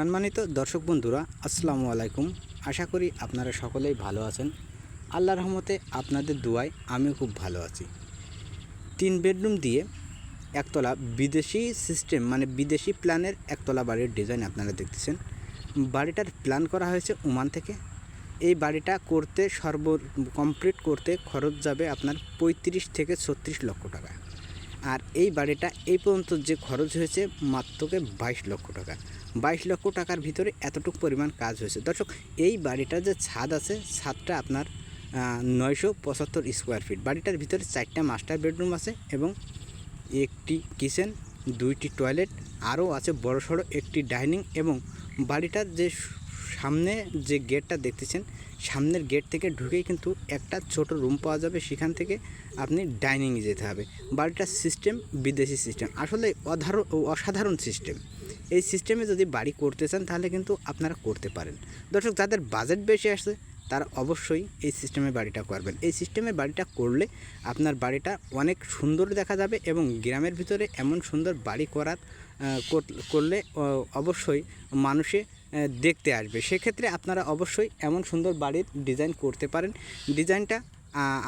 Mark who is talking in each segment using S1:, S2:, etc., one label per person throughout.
S1: সম্মানিত দর্শক বন্ধুরা, আসসালামু আলাইকুম। আশা করি আপনারা সকলেই ভালো আছেন। আল্লাহ রহমতে আপনাদের দুয়ায় আমিও খুব ভালো আছি। তিন বেডরুম দিয়ে একতলা বিদেশি সিস্টেম মানে বিদেশি প্ল্যানের একতলা বাড়ির ডিজাইন আপনারা দেখতেছেন। বাড়িটার প্ল্যান করা হয়েছে ওমান থেকে। এই বাড়িটা করতে সর্ব, কমপ্লিট করতে খরচ যাবে আপনার পঁয়ত্রিশ থেকে ছত্রিশ লক্ষ টাকা। আর এই বাড়িটা এই পর্যন্ত যে খরচ হয়েছে মাত্রকে বাইশ লক্ষ টাকা। বাইশ লক্ষ টাকার ভিতরে এতটুকু পরিমাণ কাজ হয়েছে। দর্শক, এই বাড়িটার যে ছাদ আছে, ছাদটা আপনার নয়শো পঁচাত্তর স্কোয়ার ফিট বাড়িটার ভিতরে চারটা মাস্টার বেডরুম আছে এবং একটি কিচেন দুইটি টয়লেট আরও আছে বড় সড়ো একটি ডাইনিং এবং বাড়িটার যে সামনে যে গেটটা দেখতেছেন, সামনের গেট থেকে ঢুকেই কিন্তু একটা ছোট রুম পাওয়া যাবে। সেখান থেকে আপনি ডাইনিংয়ে যেতে হবে। বাড়িটার সিস্টেম বিদেশি সিস্টেম আসলে অধারণ অসাধারণ সিস্টেম এই সিস্টেমে যদি বাড়ি করতে চান, তাহলে কিন্তু আপনারা করতে পারেন। দর্শক, যাদের বাজেট বেশি আসে তারা অবশ্যই এই সিস্টেমে বাড়িটা করবেন। এই সিস্টেমে বাড়িটা করলে আপনার বাড়িটা অনেক সুন্দর দেখা যাবে এবং গ্রামের ভিতরে এমন সুন্দর বাড়ি করার কর- করলে অবশ্যই মানুষে দেখতে আসবে। সেক্ষেত্রে আপনারা অবশ্যই এমন সুন্দর বাড়ির ডিজাইন করতে পারেন। ডিজাইনটা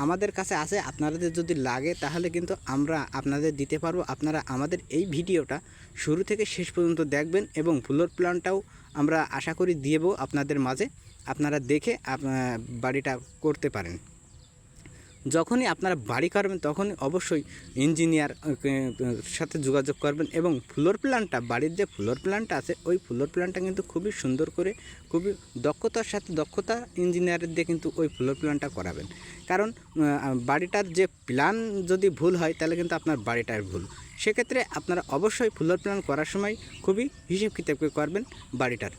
S1: আমাদের কাছে আছে, আপনাদের যদি লাগে তাহলে কিন্তু আমরা আপনাদের দিতে পারব। আপনারা আমাদের এই ভিডিওটা শুরু থেকে শেষ পর্যন্ত দেখবেন এবং ফ্লোর প্ল্যানটাও আমরা আশা করি দিয়েব আপনাদের মাঝে। আপনারা দেখে বাড়িটা করতে পারেন। যখনই আপনারা বাড়ি করবেন, তখনই অবশ্যই ইঞ্জিনিয়ার সাথে যোগাযোগ করবেন এবং ফ্লোর প্ল্যানটা বাড়ির যে ফ্লোর প্ল্যানটা আছে, ওই ফ্লোর প্ল্যানটা কিন্তু খুবই সুন্দর করে, খুবই দক্ষতার সাথে দক্ষতা ইঞ্জিনিয়ারের দিয়ে কিন্তু ওই ফ্লোর প্ল্যানটা করাবেন। কারণ বাড়িটার যে প্ল্যান যদি ভুল হয়, তাহলে কিন্তু আপনার বাড়িটার ভুল। সেক্ষেত্রে আপনারা অবশ্যই ফ্লোর প্ল্যান করার সময় খুবই হিসেব কিতাব করে করবেন বাড়িটার।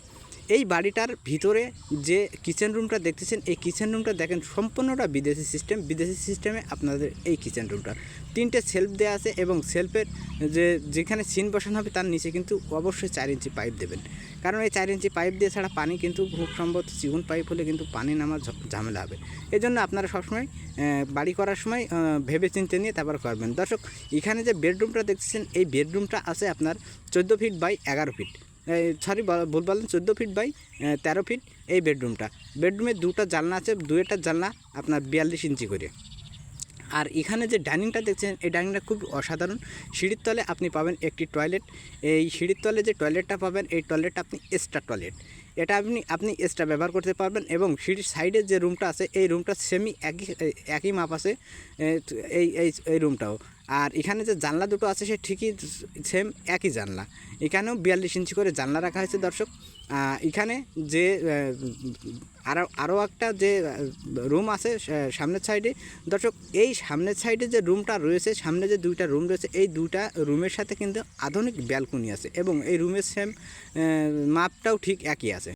S1: এই বাড়িটার ভিতরে যে কিচেন রুমটা দেখতেছেন, এই কিচেন রুমটা দেখেন সম্পূর্ণটা বিদেশি সিস্টেম বিদেশি সিস্টেমে আপনাদের এই কিচেন রুমটা তিনটে সেলফ দেওয়া আছে এবং সেলফের যে, যেখানে সিন বসানো হবে তার নিচে কিন্তু অবশ্যই চার ইঞ্চি পাইপ দেবেন। কারণ এই চার ইঞ্চি পাইপ দিয়ে ছাড়া পানি কিন্তু খুব সম্ভবত চিগুন পাইপ হলে কিন্তু পানি নামার ঝামেলা হবে। এই জন্য আপনারা সবসময় বাড়ি করার সময় ভেবে চিন্তে নিয়ে তারপর করবেন। দর্শক, এখানে যে বেডরুমটা দেখতেছেন, এই বেডরুমটা আছে আপনার চোদ্দ ফিট বাই এগারো ফিট সরি ভুল বললেন চোদ্দ ফিট বাই তেরো ফিট এই বেডরুমটা বেডরুমে দুটো জানলা আছে, দুইটা জানলা আপনার বিয়াল্লিশ ইঞ্চি করে। আর এখানে যে ডাইনিংটা দেখছেন, এই ডাইনিংটা খুব অসাধারণ। সিঁড়ির তলে আপনি পাবেন একটি টয়লেট এই সিঁড়ির তলে যে টয়লেটটা পাবেন, এই টয়লেটটা আপনি এক্সট্রা টয়লেট এটা আপনি আপনি এক্সট্রা ব্যবহার করতে পারবেন এবং সিঁড়ির সাইডে যে রুমটা আছে, এই রুমটা সেমি একই একই মাপ আছে এই এই রুমটাও আর এখানে যে জানলা দুটো আছে, সে ঠিকই সেম একই জানলা। এখানেও বিয়াল্লিশ ইঞ্চি করে জানলা রাখা হয়েছে দর্শক। এখানে যে আরও আরও একটা যে রুম আছে সামনের সাইডে দর্শক, এই সামনের সাইডে যে রুমটা রয়েছে, সামনে যে দুইটা রুম রয়েছে, এই দুইটা রুমের সাথে কিন্তু আধুনিক ব্যালকনি আছে এবং এই রুমের সেম মাপটাও ঠিক একই আছে।